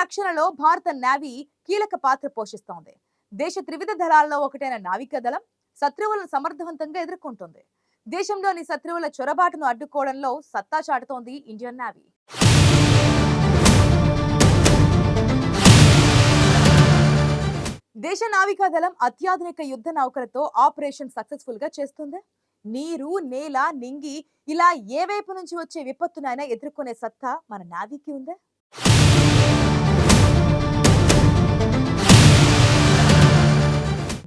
రక్షణలో భారత నావీ కీలక పాత్ర పోషిస్తోంది. దేశ త్రివిధ దళాల్లో ఒకటైన నావికా దళం శత్రువులను సమర్థవంతంగా ఎదుర్కొంటుంది. దేశంలోని శత్రువుల చొరబాటును అడ్డుకోవడంలో సత్తా చాటుతోంది ఇండియన్ నావీ. దేశ నావికా దళం అత్యాధునిక యుద్ధ నౌకలతో ఆపరేషన్ సక్సెస్ఫుల్గా చేస్తుంది. నీరు నేల నింగి ఇలా ఏ వైపు నుంచి వచ్చే విపత్తునైనా ఎదుర్కొనే సత్తా మన నావీకి ఉందా?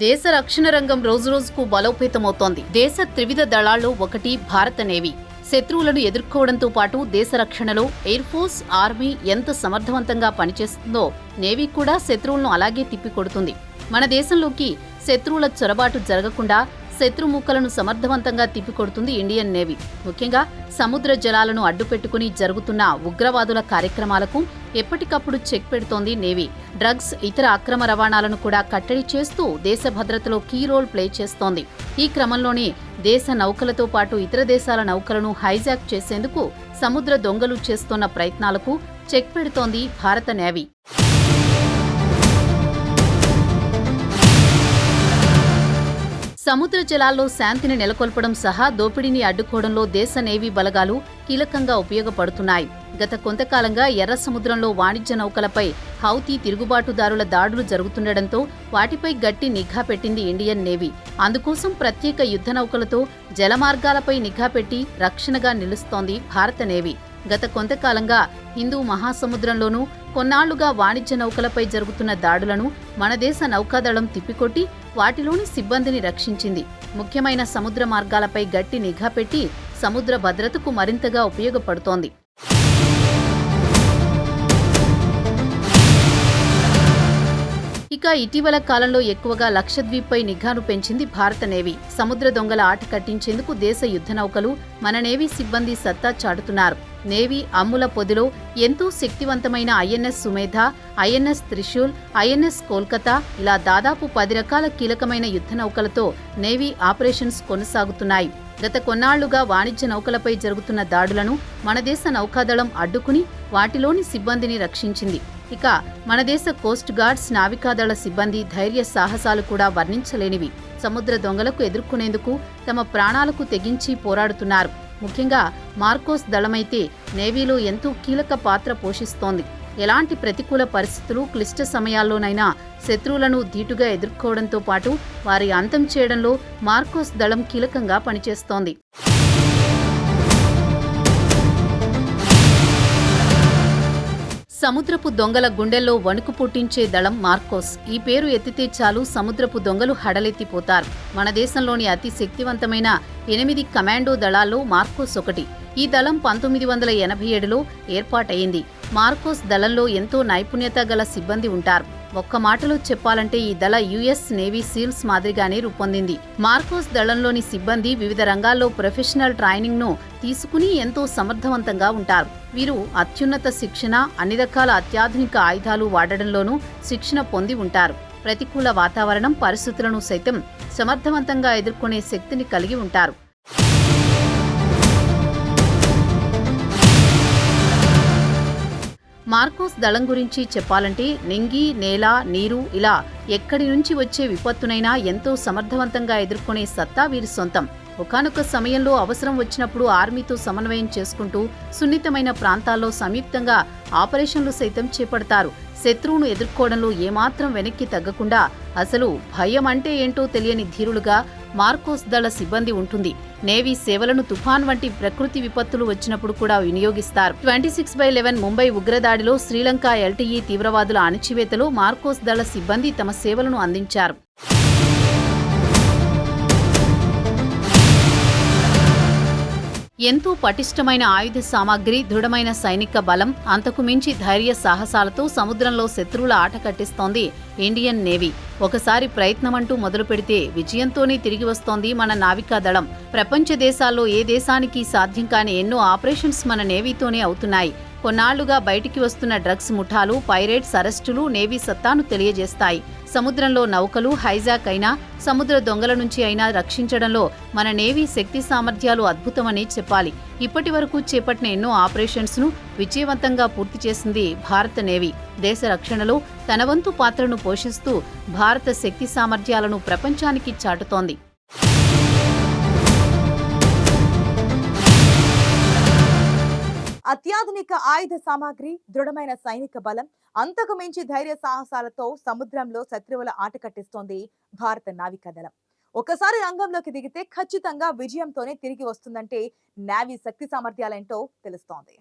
దేశ రక్షణ రంగం రోజురోజుకు బలోపేతమవుతోంది. దేశ త్రివిధ దళాల్లో ఒకటి భారత నేవీ. శత్రువులను ఎదుర్కోవడంతో పాటు దేశ రక్షణలో ఎయిర్ ఫోర్స్ ఆర్మీ ఎంత సమర్థవంతంగా పనిచేస్తుందో నేవీ కూడా శత్రువులను అలాగే తిప్పికొడుతుంది. మన దేశంలోకి శత్రువుల చొరబాటు జరగకుండా శత్రుముక్కలను సమర్థవంతంగా తిప్పికొడుతుంది ఇండియన్ నేవీ. ముఖ్యంగా సముద్ర జలాలను అడ్డుపెట్టుకుని జరుగుతున్న ఉగ్రవాదుల కార్యక్రమాలకు ఎప్పటికప్పుడు చెక్ పెడుతోంది నేవీ. డ్రగ్స్ ఇతర అక్రమ రవాణాలను కూడా కట్టడి చేస్తూ దేశ భద్రతలో కీ రోల్ ప్లే చేస్తోంది. ఈ క్రమంలోనే దేశ నౌకలతో పాటు ఇతర దేశాల నౌకలను హైజాక్ చేసేందుకు సముద్ర దొంగలు చేస్తోన్న ప్రయత్నాలకు చెక్ పెడుతోంది భారత నేవీ. సముద్ర జలాల్లో శాంతిని నెలకొల్పడం సహా దోపిడీని అడ్డుకోవడంలో దేశ నేవీ బలగాలు కీలకంగా ఉపయోగపడుతున్నాయి. గత కొంతకాలంగా ఎర్ర సముద్రంలో వాణిజ్య నౌకలపై హౌతీ తిరుగుబాటుదారుల దాడులు జరుగుతుండటంతో వాటిపై గట్టి నిఘా పెట్టింది ఇండియన్ నేవీ. అందుకోసం ప్రత్యేక యుద్ధ నౌకలతో జలమార్గాలపై నిఘా పెట్టి రక్షణగా నిలుస్తోంది భారత నేవీ. గత కొంతకాలంగా హిందూ మహాసముద్రంలోనూ కొన్నాళ్ళుగా వాణిజ్య నౌకలపై జరుగుతున్న దాడులను మన దేశ నౌకాదళం తిప్పికొట్టి వాటిలోని సిబ్బందిని రక్షించింది. ముఖ్యమైన సముద్ర మార్గాలపై గట్టి నిఘా పెట్టి సముద్ర భద్రతకు మరింతగా ఉపయోగపడుతోంది. ఇంకా ఇటీవల కాలంలో ఎక్కువగా లక్షద్వీప్పై నిఘాను పెంచింది భారత నేవీ. సముద్ర దొంగల ఆట కట్టించేందుకు దేశ యుద్ధ నౌకలు మన నేవీ సిబ్బంది సత్తా చాటుతున్నారు. నేవీ అమ్ముల పొదిలో ఎంతో శక్తివంతమైన INS Sumedha INS Trishul INS Kolkata ఇలా దాదాపు పది రకాల కీలకమైన యుద్ధ నౌకలతో నేవీ ఆపరేషన్స్ కొనసాగుతున్నాయి. గత కొన్నాళ్ళుగా వాణిజ్య నౌకలపై జరుగుతున్న దాడులను మన దేశ నౌకాదళం అడ్డుకుని వాటిలోని సిబ్బందిని రక్షించింది. ఇక మన దేశ కోస్ట్ గార్డ్స్ నావికాదళ సిబ్బంది ధైర్య సాహసాలు కూడా వర్ణించలేనివి. సముద్ర దొంగలకు ఎదుర్కొనేందుకు తమ ప్రాణాలకు తెగించి పోరాడుతున్నారు. ముఖ్యంగా మార్కోస్ దళమైతే నేవీలో ఎంతో కీలక పాత్ర పోషిస్తోంది. ఎలాంటి ప్రతికూల పరిస్థితులు క్లిష్ట సమయాల్లోనైనా శత్రువులను ధీటుగా ఎదుర్కోవడంతో పాటు వారి అంతం చేయడంలో మార్కోస్ దళం కీలకంగా పనిచేస్తోంది. సముద్రపు దొంగల గుండెల్లో వణుకు పుట్టించే దళం మార్కోస్. ఈ పేరు ఎత్తితే చాలు సముద్రపు దొంగలు హడలెత్తిపోతారు. మన దేశంలోని అతి శక్తివంతమైన ఎనిమిది కమాండో దళాల్లో మార్కోస్ ఒకటి. ఈ దళం పంతొమ్మిది వందల ఎనభై ఏడులో ఏర్పాటయింది మార్కోస్ దళంలో ఎంతో నైపుణ్యత గల సిబ్బంది ఉంటారు. ఒక్క మాటలో చెప్పాలంటే ఈ దళ యుఎస్ నేవీ సీల్స్ మాదిరిగానే రూపొందింది. మార్కోస్ దళంలోని సిబ్బంది వివిధ రంగాల్లో ప్రొఫెషనల్ ట్రైనింగ్ను తీసుకుని ఎంతో సమర్థవంతంగా ఉంటారు. వీరు అత్యున్నత శిక్షణ అన్ని రకాల అత్యాధునిక ఆయుధాలు వాడడంలోనూ శిక్షణ పొంది ఉంటారు. ప్రతికూల వాతావరణం పరిస్థితులను సైతం సమర్థవంతంగా ఎదుర్కొనే శక్తిని కలిగి ఉంటారు. మార్కోస్ దళం గురించి చెప్పాలంటే నింగి నేల నీరు ఇలా ఎక్కడి నుంచి వచ్చే విపత్తునైనా ఎంతో సమర్థవంతంగా ఎదుర్కొనే సత్తా వీరి సొంతం. ఒకనొక సమయంలో అవసరం వచ్చినప్పుడు ఆర్మీతో సమన్వయం చేసుకుంటూ సున్నితమైన ప్రాంతాల్లో సంయుక్తంగా ఆపరేషన్లు సైతం చేపడతారు. శత్రువును ఎదుర్కోవడంలో ఏమాత్రం వెనక్కి తగ్గకుండా అసలు భయం అంటే ఏంటో తెలియని ధీరులుగా మార్కోస్ దళ సిబ్బంది ఉంటుంది. నేవీ సేవలను తుఫాన్ వంటి ప్రకృతి విపత్తులు వచ్చినప్పుడు కూడా వినియోగిస్తారు. Twenty six by eleven Mumbai ఉగ్రదాడిలో Sri Lanka LTTE తీవ్రవాదుల అణచివేతలో మార్కోస్ దళ సిబ్బంది తమ సేవలను అందించారు. ఎంతో పటిష్టమైన ఆయుధ సామాగ్రి దృఢమైన సైనిక బలం అంతకు మించి ధైర్య సాహసాలతో సముద్రంలో శత్రువుల ఆట కట్టిస్తోంది ఇండియన్ నేవీ. ఒకసారి ప్రయత్నమంటూ మొదలు పెడితే విజయంతోనే తిరిగి వస్తోంది మన నావికా దళం. ప్రపంచ దేశాల్లో ఏ దేశానికి సాధ్యం కాని ఎన్నో ఆపరేషన్స్ మన నేవీతోనే అవుతున్నాయి. కొన్నాళ్ళుగా బయటికి వస్తున్న డ్రగ్స్ ముఠాలు పైరేట్స్ అరెస్టులు నేవీ సత్తాను తెలియజేస్తాయి. సముద్రంలో నౌకలు హైజాక్ అయినా సముద్ర దొంగల నుంచి అయినా రక్షించడంలో మన నేవీ శక్తి సామర్థ్యాలు అద్భుతమని చెప్పాలి. ఇప్పటి వరకు చేపట్టిన ఎన్నో ఆపరేషన్స్ను విజయవంతంగా పూర్తి చేసింది భారత నేవీ. దేశ రక్షణలో తన వంతు పాత్రను పోషిస్తూ భారత శక్తి సామర్థ్యాలను ప్రపంచానికి చాటుతోంది. అత్యాధునిక ఆయుధ సామాగ్రి దృఢమైన సైనిక బలం అంతకు మించి ధైర్య సాహసాలతో సముద్రంలో శత్రువుల ఆట కట్టిస్తోంది భారత నావికాదళం ఒకసారి రంగంలోకి దిగితే ఖచ్చితంగా విజయంతోనే తిరిగి వస్తుందంటే నావీ శక్తి సామర్థ్యాలేంటో తెలుస్తోంది.